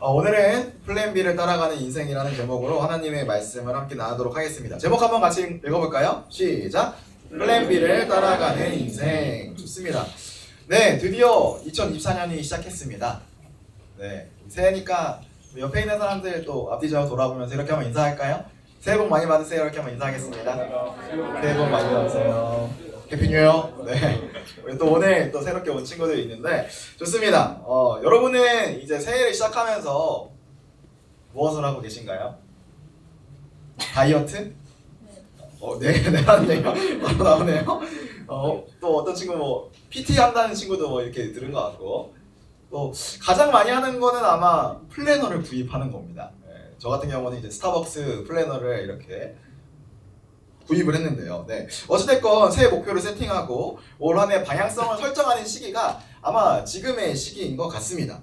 어, 오늘은 플랜 B를 따라가는 인생이라는 제목으로 하나님의 말씀을 함께 나누도록 하겠습니다. 제목 한번 같이 읽어볼까요? 시작. 플랜 B를 따라가는 인생. 좋습니다. 네, 드디어 2024년이 시작했습니다. 네, 새해니까 옆에 있는 사람들 또 앞뒤 좌우 돌아보면서 이렇게 한번 인사할까요? 새해 복 많이 받으세요. 이렇게 한번 인사하겠습니다. 새해 복 많이 받으세요. 해피 뉴이어. 네. 또 오늘 또 새롭게 온 친구들이 있는데 좋습니다. 어, 여러분은 이제 새해를 시작하면서 무엇을 하고 계신가요? 다이어트? 어, 네, 네, 하네요. 바로 나오네요. 어, 또 어떤 친구 뭐 PT 한다는 친구도 뭐 이렇게 들은 것 같고 또 가장 많이 하는 거는 아마 플래너를 구입하는 겁니다. 네, 저 같은 경우는 이제 스타벅스 플래너를 이렇게 구입을 했는데요. 네. 어찌됐건 새해 목표를 세팅하고 올 한 해 방향성을 설정하는 시기가 아마 지금의 시기인 것 같습니다.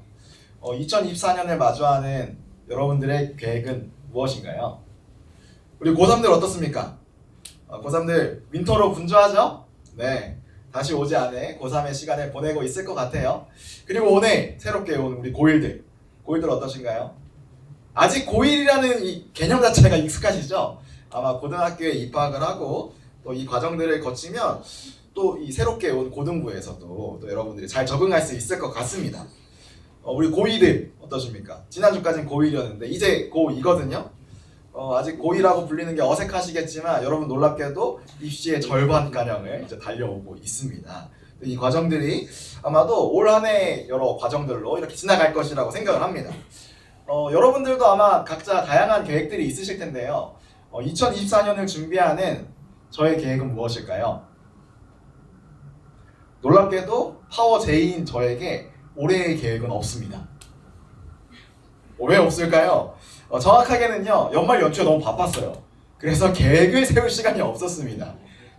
어, 2024년을 마주하는 여러분들의 계획은 무엇인가요? 우리 고3들 어떻습니까? 어, 고3들 윈터로 분주하죠? 네. 다시 오지 않은 고3의 시간을 보내고 있을 것 같아요. 그리고 오늘 새롭게 온 우리 고1들. 고1들 어떠신가요? 아직 고1이라는 이 개념 자체가 익숙하시죠? 아마 고등학교에 입학을 하고 또 이 과정들을 거치면 또 이 새롭게 온 고등부에서도 또 여러분들이 잘 적응할 수 있을 것 같습니다. 어, 우리 고2들 어떠십니까? 지난주까지는 고1이었는데 이제 고2거든요. 어, 아직 고2라고 불리는 게 어색하시겠지만 여러분 놀랍게도 입시의 절반 가량을 이제 달려오고 있습니다. 이 과정들이 아마도 올 한 해 여러 과정들로 이렇게 지나갈 것이라고 생각을 합니다. 어, 여러분들도 아마 각자 다양한 계획들이 있으실 텐데요. 어, 2024년을 준비하는 저의 계획은 무엇일까요? 놀랍게도 파워 J인 저에게 올해의 계획은 없습니다. 어, 왜 없을까요? 어, 정확하게는요 연말 연초에 너무 바빴어요. 그래서 계획을 세울 시간이 없었습니다.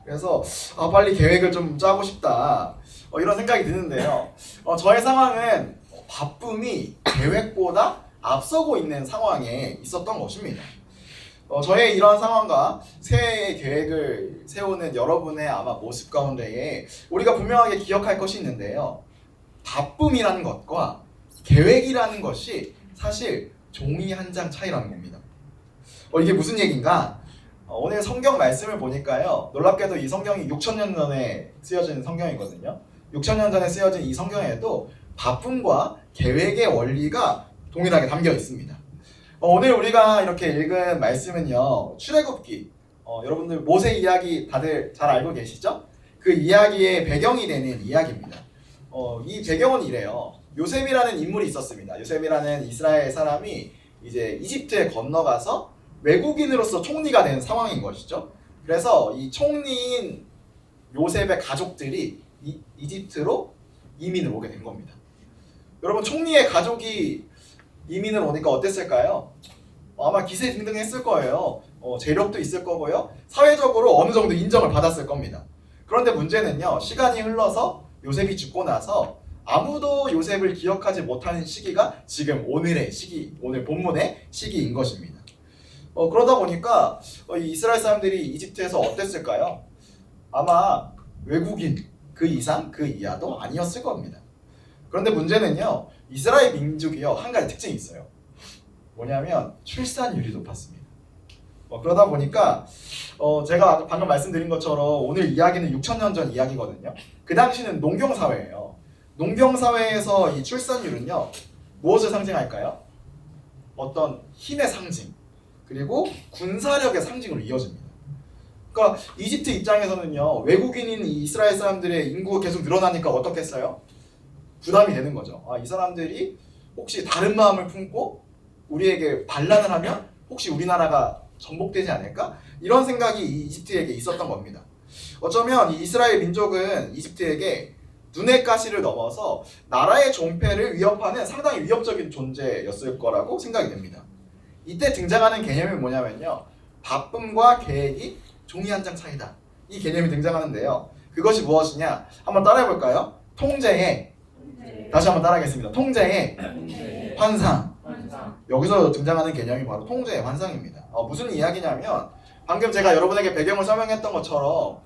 그래서 아, 빨리 계획을 좀 짜고 싶다 어, 이런 생각이 드는데요. 어, 저의 상황은 바쁨이 계획보다 앞서고 있는 상황에 있었던 것입니다. 어, 저의 이런 상황과 새해의 계획을 세우는 여러분의 아마 모습 가운데에 우리가 분명하게 기억할 것이 있는데요. 바쁨이라는 것과 계획이라는 것이 사실 종이 한 장 차이라는 겁니다. 어, 이게 무슨 얘기인가? 어, 오늘 성경 말씀을 보니까요. 놀랍게도 이 성경이 6천년 전에 쓰여진 성경이거든요. 6천년 전에 쓰여진 이 성경에도 바쁨과 계획의 원리가 동일하게 담겨 있습니다. 어, 오늘 우리가 이렇게 읽은 말씀은요 출애굽기 어, 여러분들 모세 이야기 다들 잘 알고 계시죠? 그 이야기의 배경이 되는 이야기입니다. 어, 이 배경은 이래요. 요셉이라는 인물이 있었습니다. 요셉이라는 이스라엘 사람이 이제 이집트에 건너가서 외국인으로서 총리가 된 상황인 것이죠. 그래서 이 총리인 요셉의 가족들이 이, 이집트로 이민을 오게 된 겁니다. 여러분 총리의 가족이 이민을 오니까 어땠을까요? 어, 아마 기세 등등했을 거예요. 어, 재력도 있을 거고요. 사회적으로 어느 정도 인정을 받았을 겁니다. 그런데 문제는요. 시간이 흘러서 요셉이 죽고 나서 아무도 요셉을 기억하지 못하는 시기가 지금 오늘의 시기, 오늘 본문의 시기인 것입니다. 어, 그러다 보니까 어, 이 이스라엘 사람들이 이집트에서 어땠을까요? 아마 외국인 그 이상 그 이하도 아니었을 겁니다. 그런데 문제는요. 이스라엘 민족이요 한 가지 특징이 있어요. 뭐냐면 출산율이 높았습니다. 어, 그러다 보니까 어, 제가 방금 말씀드린 것처럼 오늘 이야기는 6천 년 전 이야기거든요. 그 당시는 농경 사회예요. 농경 사회에서 이 출산율은요 무엇을 상징할까요? 어떤 힘의 상징 그리고 군사력의 상징으로 이어집니다. 그러니까 이집트 입장에서는요 외국인인 이 이스라엘 사람들의 인구가 계속 늘어나니까 어떻겠어요? 부담이 되는 거죠. 아, 이 사람들이 혹시 다른 마음을 품고 우리에게 반란을 하면 혹시 우리나라가 전복되지 않을까? 이런 생각이 이 이집트에게 있었던 겁니다. 어쩌면 이 이스라엘 민족은 이집트에게 눈의 가시를 넘어서 나라의 존폐를 위협하는 상당히 위협적인 존재였을 거라고 생각이 됩니다. 이때 등장하는 개념이 뭐냐면요. 바쁨과 계획이 종이 한 장 차이다. 이 개념이 등장하는데요. 그것이 무엇이냐? 한번 따라해 볼까요? 통제의 다시 한번 따라하겠습니다. 통제의 환상. 여기서 등장하는 개념이 바로 통제의 환상입니다. 어, 무슨 이야기냐면 방금 제가 여러분에게 배경을 설명했던 것처럼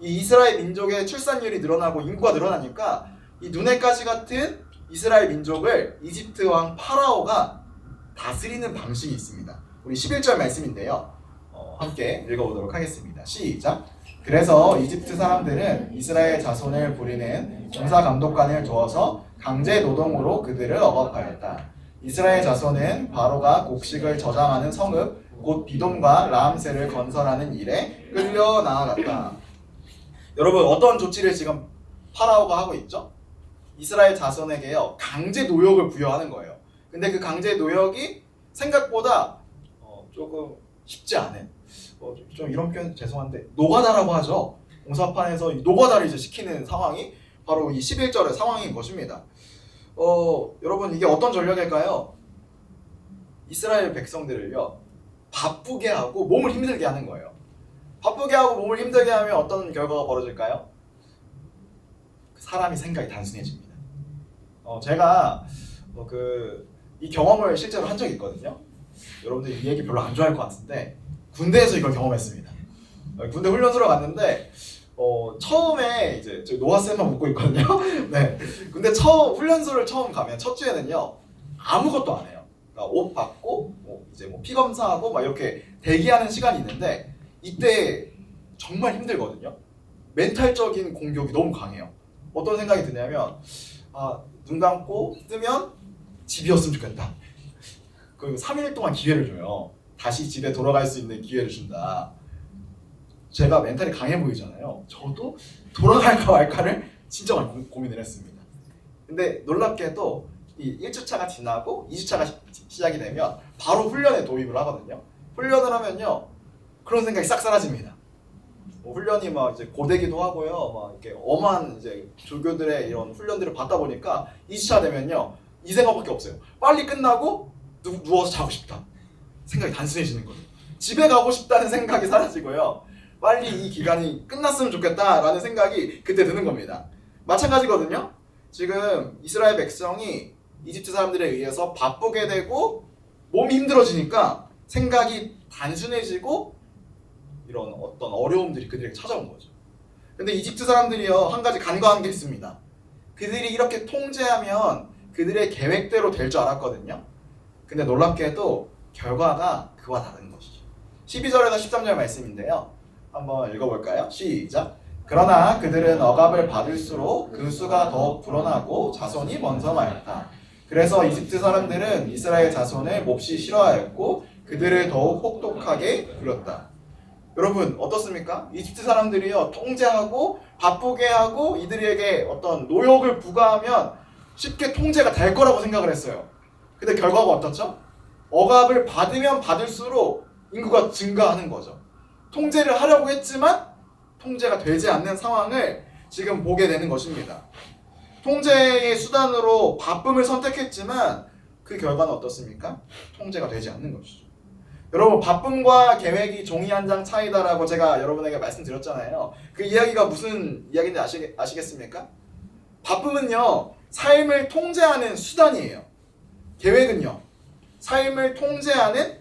이 이스라엘 민족의 출산율이 늘어나고 인구가 늘어나니까 이 눈의 가시 같은 이스라엘 민족을 이집트 왕 파라오가 다스리는 방식이 있습니다. 우리 11절 말씀인데요. 어, 함께 읽어보도록 하겠습니다. 시작. 그래서 이집트 사람들은 이스라엘 자손을 부리는 종사 감독관을 두어서 강제 노동으로 그들을 억압하였다. 이스라엘 자손은 바로가 곡식을 저장하는 성읍 곧 비돔과 라암세를 건설하는 일에 끌려 나아갔다. 여러분 어떤 조치를 지금 파라오가 하고 있죠? 이스라엘 자손에게요 강제 노역을 부여하는 거예요. 근데 그 강제 노역이 생각보다 어, 조금 쉽지 않은 어, 좀- 좀 이런 표현 죄송한데 노가다라고 하죠. 공사판에서 이 노가다를 이제 시키는 상황이 바로 이 11절의 상황인 것입니다. 어, 여러분 이게 어떤 전략일까요? 이스라엘 백성들을요 바쁘게 하고 몸을 힘들게 하는 거예요. 바쁘게 하고 몸을 힘들게 하면 어떤 결과가 벌어질까요? 사람이 생각이 단순해집니다. 어, 제가 뭐그이 경험을 실제로 한 적이 있거든요. 여러분들 이 얘기 별로 안 좋아할 것 같은데 군대에서 이걸 경험했습니다. 어, 군대 훈련소로 갔는데 어, 처음에 이제 저 노아쌤만 먹고 있거든요. 네. 근데 처음 훈련소를 처음 가면 첫 주에는요 아무것도 안 해요. 그러니까 옷 받고 뭐 이제 뭐 피 검사하고 막 이렇게 대기하는 시간이 있는데 이때 정말 힘들거든요. 멘탈적인 공격이 너무 강해요. 어떤 생각이 드냐면 아, 눈 감고 뜨면 집이었으면 좋겠다. 그리고 3일 동안 기회를 줘요. 다시 집에 돌아갈 수 있는 기회를 준다. 제가 멘탈이 강해 보이잖아요. 저도 돌아갈까 말까를 진짜 많이 고, 고민을 했습니다. 근데 놀랍게도 이 1주차가 지나고 2주차가 시 작이 되면 바로 훈련에 도입을 하거든요. 훈련을 하면요. 그런 생각이 싹 사라집니다. 뭐 훈련이 막 이제 고되기도 하고요. 막 이렇게 엄한 이제 조교들의 이런 훈련들을 받다 보니까 2주차 되면요. 이 생각밖에 없어요. 빨리 끝나고 누, 누워서 자고 싶다. 생각이 단순해지는 거예요. 집에 가고 싶다는 생각이 사라지고요. 빨리 이 기간이 끝났으면 좋겠다라는 생각이 그때 드는 겁니다. 마찬가지거든요. 지금 이스라엘 백성이 이집트 사람들에 의해서 바쁘게 되고 몸이 힘들어지니까 생각이 단순해지고 이런 어떤 어려움들이 그들에게 찾아온 거죠. 근데 이집트 사람들이요 한 가지 간과한 게 있습니다. 그들이 이렇게 통제하면 그들의 계획대로 될 줄 알았거든요. 근데 놀랍게도 결과가 그와 다른 것이죠. 12절에서 13절 말씀인데요. 한번 읽어볼까요? 시작. 그러나 그들은 억압을 받을수록 그 수가 더욱 불어나고 자손이 번성하였다. 그래서 이집트 사람들은 이스라엘 자손을 몹시 싫어하였고 그들을 더욱 혹독하게 굴렸다. 여러분 어떻습니까? 이집트 사람들이요 통제하고 바쁘게 하고 이들에게 어떤 노역을 부과하면 쉽게 통제가 될 거라고 생각을 했어요. 근데 결과가 어떻죠? 억압을 받으면 받을수록 인구가 증가하는 거죠. 통제를 하려고 했지만 통제가 되지 않는 상황을 지금 보게 되는 것입니다. 통제의 수단으로 바쁨을 선택했지만 그 결과는 어떻습니까? 통제가 되지 않는 것이죠. 여러분 바쁨과 계획이 종이 한 장 차이다라고 제가 여러분에게 말씀드렸잖아요. 그 이야기가 무슨 이야기인지 아시, 아시겠습니까? 바쁨은요 삶을 통제하는 수단이에요. 계획은요 삶을 통제하는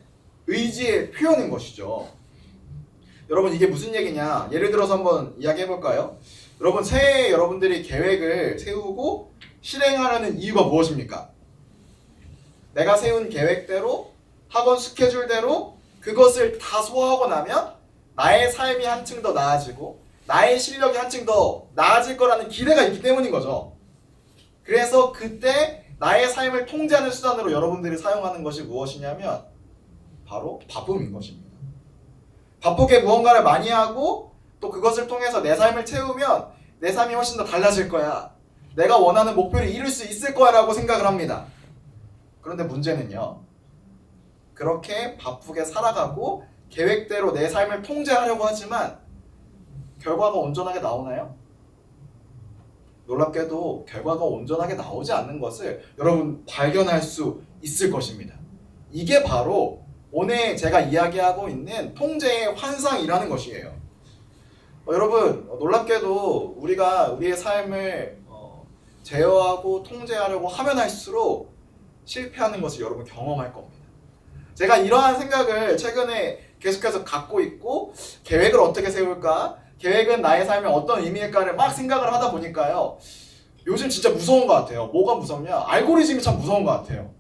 의지의 표현인 것이죠. 여러분 이게 무슨 얘기냐? 예를 들어서 한번 이야기해 볼까요? 여러분 새해 여러분들이 계획을 세우고 실행하려는 이유가 무엇입니까? 내가 세운 계획대로 학원 스케줄대로 그것을 다 소화하고 나면 나의 삶이 한층 더 나아지고 나의 실력이 한층 더 나아질 거라는 기대가 있기 때문인 거죠. 그래서 그때 나의 삶을 통제하는 수단으로 여러분들이 사용하는 것이 무엇이냐면 바로 바쁨인 것입니다. 바쁘게 무언가를 많이 하고 또 그것을 통해서 내 삶을 채우면 내 삶이 훨씬 더 달라질 거야. 내가 원하는 목표를 이룰 수 있을 거야라고 생각을 합니다. 그런데 문제는요. 그렇게 바쁘게 살아가고 계획대로 내 삶을 통제하려고 하지만 결과가 온전하게 나오나요? 놀랍게도 결과가 온전하게 나오지 않는 것을 여러분 발견할 수 있을 것입니다. 이게 바로 오늘 제가 이야기하고 있는 통제의 환상이라는 것이에요. 어, 여러분 어, 놀랍게도 우리가 우리의 삶을 어, 제어하고 통제하려고 하면 할수록 실패하는 것을 여러분 경험할 겁니다. 제가 이러한 생각을 최근에 계속해서 갖고 있고 계획을 어떻게 세울까? 계획은 나의 삶에 어떤 의미일까를 막 생각을 하다 보니까요. 요즘 진짜 무서운 것 같아요. 뭐가 무섭냐? 알고리즘이 참 무서운 것 같아요.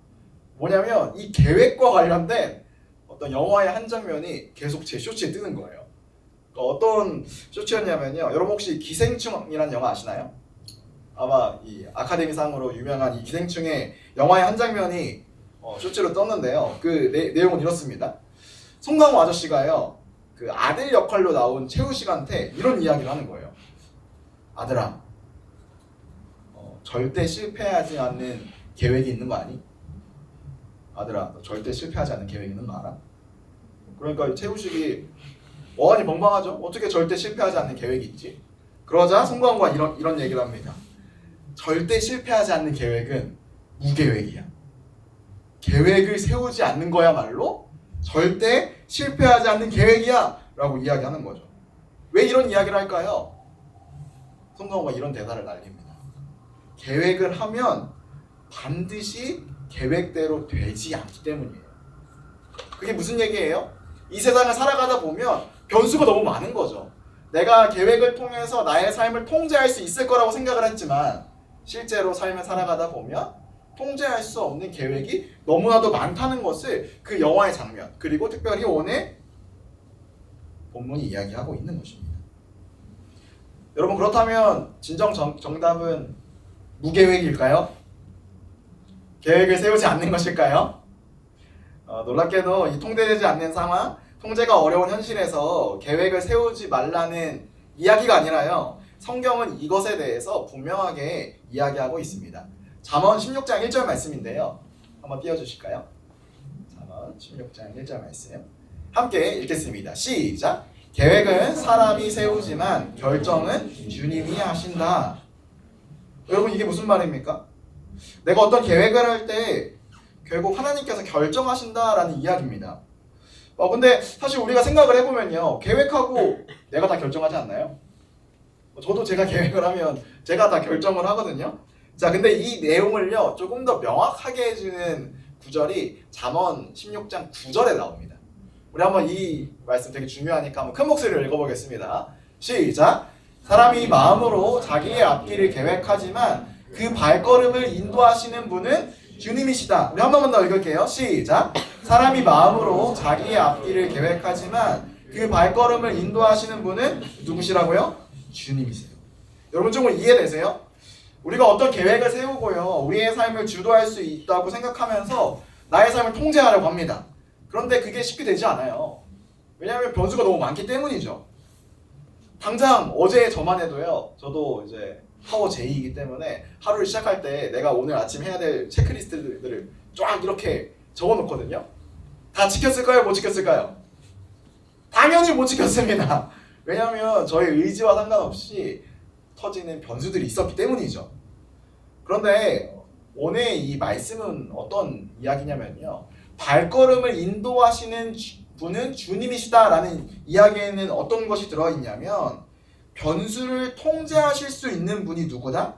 뭐냐면 이 계획과 관련된 어떤 영화의 한 장면이 계속 제 쇼츠에 뜨는 거예요. 그러니까 어떤 쇼츠였냐면요. 여러분 혹시 기생충이라는 영화 아시나요? 아마 이 아카데미상으로 유명한 이 기생충의 영화의 한 장면이 어, 쇼츠로 떴는데요. 그 내, 내용은 이렇습니다. 송강호 아저씨가요. 그 아들 역할로 나온 최우 씨한테 이런 이야기를 하는 거예요. 아들아, 어, 절대 실패하지 않는 계획이 있는 거 아니? 아들아, 너 절대 실패하지 않는 계획 있는 거 알아? 그러니까 최우식이 어안이 벙벙하죠. 어떻게 절대 실패하지 않는 계획이 있지? 그러자 송광호가 이런 이런 얘기를 합니다. 절대 실패하지 않는 계획은 무계획이야. 계획을 세우지 않는 거야말로 절대 실패하지 않는 계획이야라고 이야기하는 거죠. 왜 이런 이야기를 할까요? 송광호가 이런 대사를 날립니다. 계획을 하면 반드시 계획대로 되지 않기 때문이에요. 그게 무슨 얘기예요? 이 세상을 살아가다 보면 변수가 너무 많은 거죠. 내가 계획을 통해서 나의 삶을 통제할 수 있을 거라고 생각을 했지만 실제로 삶을 살아가다 보면 통제할 수 없는 계획이 너무나도 많다는 것을 그 영화의 장면 그리고 특별히 오늘 본문이 이야기하고 있는 것입니다. 여러분 그렇다면 진정 정, 정답은 무계획일까요? 계획을 세우지 않는 것일까요? 어, 놀랍게도 이 통제되지 않는 상황, 통제가 어려운 현실에서 계획을 세우지 말라는 이야기가 아니라요. 성경은 이것에 대해서 분명하게 이야기하고 있습니다. 잠언 16장 1절 말씀인데요. 한번 띄워 주실까요? 잠언 16장 1절 말씀. 함께 읽겠습니다. 시작. 계획은 사람이 세우지만 결정은 주님이 하신다. 여러분 이게 무슨 말입니까? 내가 어떤 계획을 할 때 결국 하나님께서 결정하신다라는 이야기입니다. 어 근데 사실 우리가 생각을 해보면요 계획하고 내가 다 결정하지 않나요? 저도 제가 계획을 하면 제가 다 결정을 하거든요. 자 근데 이 내용을요 조금 더 명확하게 해주는 구절이 잠언 16장 9절에 나옵니다. 우리 한번 이 말씀 되게 중요하니까 한번 큰 목소리로 읽어보겠습니다. 시작. 사람이 마음으로 자기의 앞길을 계획하지만 그 발걸음을 인도하시는 분은 주님이시다. 우리 한 번만 더 읽을게요. 시작. 사람이 마음으로 자기의 앞길을 계획하지만 그 발걸음을 인도하시는 분은 누구시라고요? 주님이세요. 여러분 조금 이해되세요? 우리가 어떤 계획을 세우고요. 우리의 삶을 주도할 수 있다고 생각하면서 나의 삶을 통제하려고 합니다. 그런데 그게 쉽게 되지 않아요. 왜냐하면 변수가 너무 많기 때문이죠. 당장 어제 저만 해도요. 저도 이제 파워 J이기 때문에 하루를 시작할 때 내가 오늘 아침 해야 될 체크리스트들을 쫙 이렇게 적어 놓거든요. 다 지켰을까요? 못 지켰을까요? 당연히 못 지켰습니다. 왜냐하면 저의 의지와 상관없이 터지는 변수들이 있었기 때문이죠. 그런데 오늘 이 말씀은 어떤 이야기냐면요. 발걸음을 인도하시는 주- 분은 주님이시다라는 이야기에는 어떤 것이 들어있냐면 변수를 통제하실 수 있는 분이 누구다?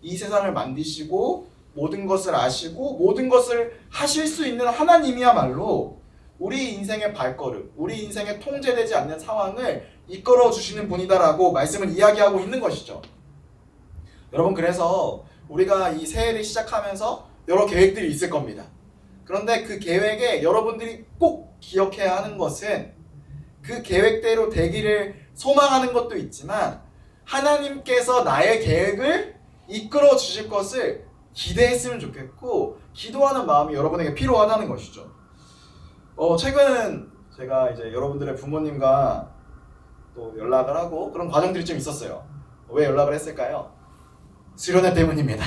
이 세상을 만드시고 모든 것을 아시고 모든 것을 하실 수 있는 하나님이야말로 우리 인생의 발걸음, 우리 인생에 통제되지 않는 상황을 이끌어 주시는 분이다라고 말씀을 이야기하고 있는 것이죠. 여러분 그래서 우리가 이 새해를 시작하면서 여러 계획들이 있을 겁니다. 그런데 그 계획에 여러분들이 꼭 기억해야 하는 것은 그 계획대로 되기를 소망하는 것도 있지만 하나님께서 나의 계획을 이끌어 주실 것을 기대했으면 좋겠고 기도하는 마음이 여러분에게 필요하다는 것이죠. 어, 최근 제가 이제 여러분들의 부모님과 또 연락을 하고 그런 과정들이 좀 있었어요. 왜 연락을 했을까요? 수련회 때문입니다.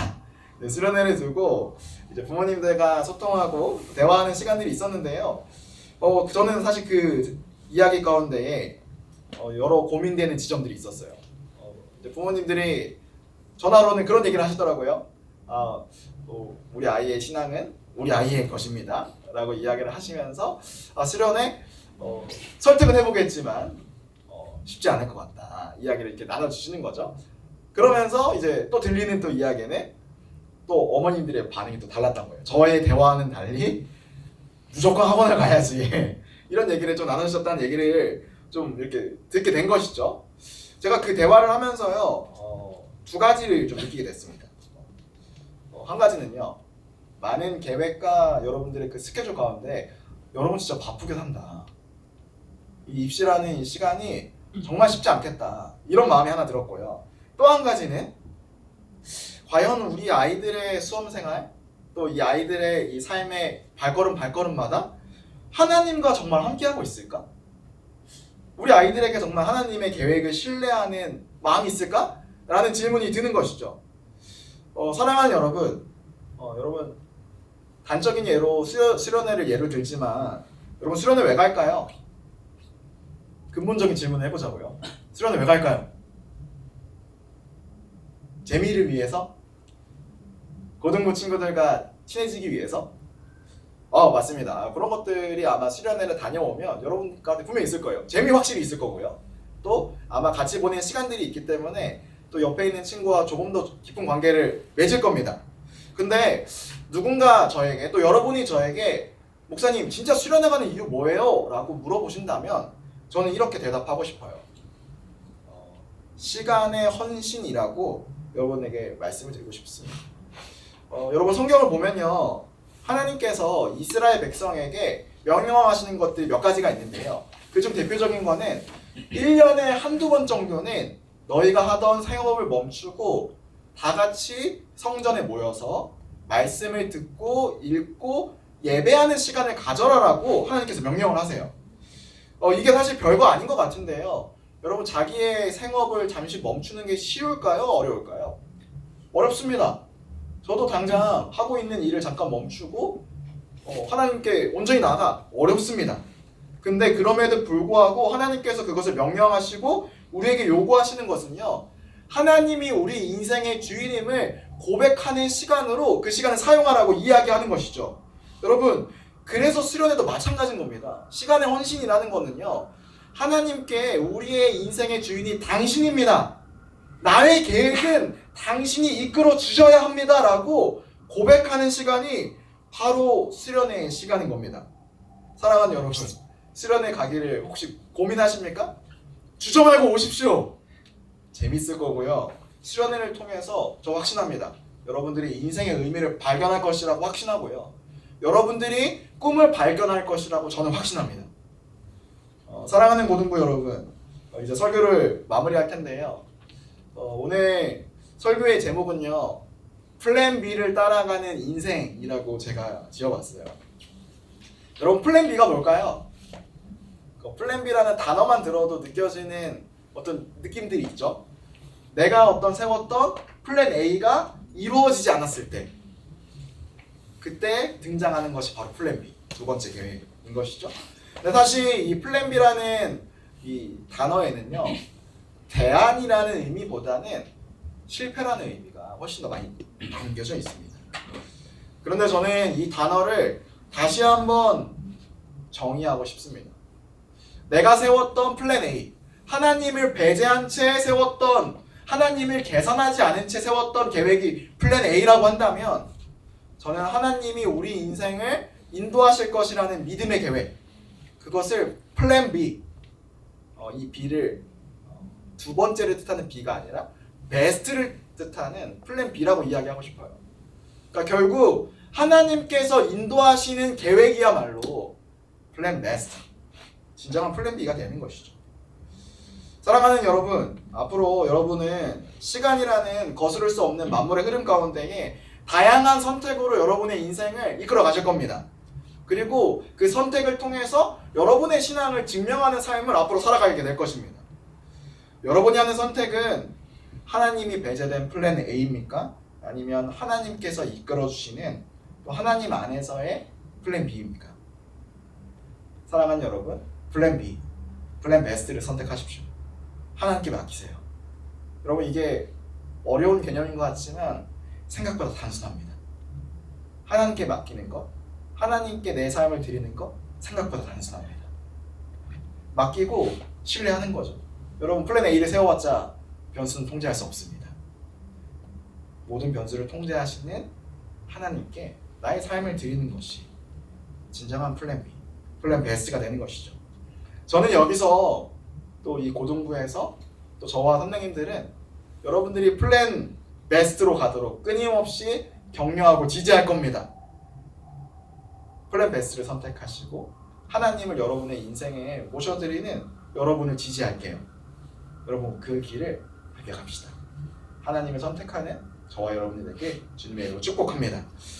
네, 수련회를 두고 이제 부모님들과 소통하고 대화하는 시간들이 있었는데요. 어, 저는 사실 그 이야기 가운데에 어, 여러 고민되는 지점들이 있었어요. 어, 부모님들이 전화로는 그런 얘기를 하시더라고요. 아, 또 우리 아이의 신앙은 우리 아이의 것입니다. 라고 이야기를 하시면서 아, 수련회 어, 설득은 해보겠지만 어, 쉽지 않을 것 같다. 이야기를 이렇게 나눠주시는 거죠. 그러면서 이제 또 들리는 또 이야기는 또 어머님들의 반응이 또 달랐던 거예요. 저의 대화와는 달리 무조건 학원을 가야지 이런 얘기를 좀 나누셨다는 얘기를 좀 이렇게 듣게 된 것이죠. 제가 그 대화를 하면서요 어, 두 가지를 좀 느끼게 됐습니다. 어, 한 가지는요 많은 계획과 여러분들의 그 스케줄 가운데 여러분 진짜 바쁘게 산다. 이 입시라는 이 시간이 정말 쉽지 않겠다. 이런 마음이 하나 들었고요. 또 한 가지는 과연 우리 아이들의 수험 생활 또 이 아이들의 이 삶의 발걸음 발걸음마다 하나님과 정말 함께하고 있을까? 우리 아이들에게 정말 하나님의 계획을 신뢰하는 마음이 있을까? 라는 질문이 드는 것이죠. 어, 사랑하는 여러분, 어, 여러분 단적인 예로 수련, 수련회를 예로 들지만 여러분 수련회 왜 갈까요? 근본적인 질문을 해보자고요. 수련회 왜 갈까요? 재미를 위해서? 고등부 친구들과 친해지기 위해서? 어 맞습니다. 그런 것들이 아마 수련회를 다녀오면 여러분한테 분명히 있을 거예요. 재미 확실히 있을 거고요. 또 아마 같이 보낸 시간들이 있기 때문에 또 옆에 있는 친구와 조금 더 깊은 관계를 맺을 겁니다. 근데 누군가 저에게 또 여러분이 저에게 목사님 진짜 수련회 가는 이유 뭐예요? 라고 물어보신다면 저는 이렇게 대답하고 싶어요. 어, 시간의 헌신이라고 여러분에게 말씀을 드리고 싶습니다. 어, 여러분 성경을 보면요. 하나님께서 이스라엘 백성에게 명령하시는 것들이 몇 가지가 있는데요. 그 중 대표적인 거는 1년에 한두 번 정도는 너희가 하던 생업을 멈추고 다 같이 성전에 모여서 말씀을 듣고 읽고 예배하는 시간을 가져라라고 하나님께서 명령을 하세요. 어, 이게 사실 별거 아닌 것 같은데요. 여러분 자기의 생업을 잠시 멈추는 게 쉬울까요? 어려울까요? 어렵습니다. 저도 당장 하고 있는 일을 잠깐 멈추고 어, 하나님께 온전히 나가 어렵습니다. 근데 그럼에도 불구하고 하나님께서 그것을 명령하시고 우리에게 요구하시는 것은요. 하나님이 우리 인생의 주인임을 고백하는 시간으로 그 시간을 사용하라고 이야기하는 것이죠. 여러분, 그래서 수련회도 마찬가지인 겁니다. 시간의 헌신이라는 거는요. 하나님께 우리의 인생의 주인이 당신입니다. 나의 계획은 당신이 이끌어 주셔야 합니다라고 고백하는 시간이 바로 수련회의 시간인 겁니다. 사랑하는 여러분, 수련회 가기를 혹시 고민하십니까? 주저 말고 오십시오. 재밌을 거고요. 수련회를 통해서 저 확신합니다. 여러분들이 인생의 의미를 발견할 것이라고 확신하고요. 여러분들이 꿈을 발견할 것이라고 저는 확신합니다. 어, 사랑하는 고등부 여러분, 어, 이제 설교를 마무리할 텐데요. 어, 오늘 설교의 제목은요. 플랜 B를 따라가는 인생이라고 제가 지어봤어요. 여러분 플랜 B가 뭘까요? 그 플랜 B라는 단어만 들어도 느껴지는 어떤 느낌들이 있죠. 내가 어떤 세웠던 플랜 A가 이루어지지 않았을 때 그때 등장하는 것이 바로 플랜 B 두 번째 계획인 것이죠. 근데 사실 이 플랜 B라는 이 단어에는요 대안이라는 의미보다는 실패라는 의미가 훨씬 더 많이 담겨져 있습니다. 그런데 저는 이 단어를 다시 한번 정의하고 싶습니다. 내가 세웠던 플랜 A, 하나님을 배제한 채 세웠던 하나님을 계산하지 않은 채 세웠던 계획이 플랜 A라고 한다면 저는 하나님이 우리 인생을 인도하실 것이라는 믿음의 계획 그것을 플랜 B 어, 이 B를 어, 두 번째를 뜻하는 B가 아니라 베스트를 뜻하는 플랜 B라고 이야기하고 싶어요. 그러니까 결국 하나님께서 인도하시는 계획이야말로 플랜 베스트 진정한 플랜 B가 되는 것이죠. 사랑하는 여러분, 앞으로 여러분은 시간이라는 거스를 수 없는 만물의 흐름 가운데에 다양한 선택으로 여러분의 인생을 이끌어 가실 겁니다. 그리고 그 선택을 통해서 여러분의 신앙을 증명하는 삶을 앞으로 살아가게 될 것입니다. 여러분이 하는 선택은 하나님이 배제된 플랜 A입니까? 아니면 하나님께서 이끌어 주시는 또 하나님 안에서의 플랜 B입니까? 사랑하는 여러분, 플랜 B, 플랜 베스트를 선택하십시오. 하나님께 맡기세요. 여러분 이게 어려운 개념인 것 같지만 생각보다 단순합니다. 하나님께 맡기는 것, 하나님께 내 삶을 드리는 것 생각보다 단순합니다. 맡기고 신뢰하는 거죠. 여러분 플랜 A를 세워봤자 변수는 통제할 수 없습니다. 모든 변수를 통제하시는 하나님께 나의 삶을 드리는 것이 진정한 플랜 B, 플랜 베스트가 되는 것이죠. 저는 여기서 또 이 고등부에서 또 저와 선생님들은 여러분들이 플랜 베스트로 가도록 끊임없이 격려하고 지지할 겁니다. 플랜 베스를 선택하시고 하나님을 여러분의 인생에 모셔드리는 여러분을 지지할게요. 여러분 그 길을 함께 갑시다. 하나님을 선택하는 저와 여러분들에게 주님의 이름으로 축복합니다.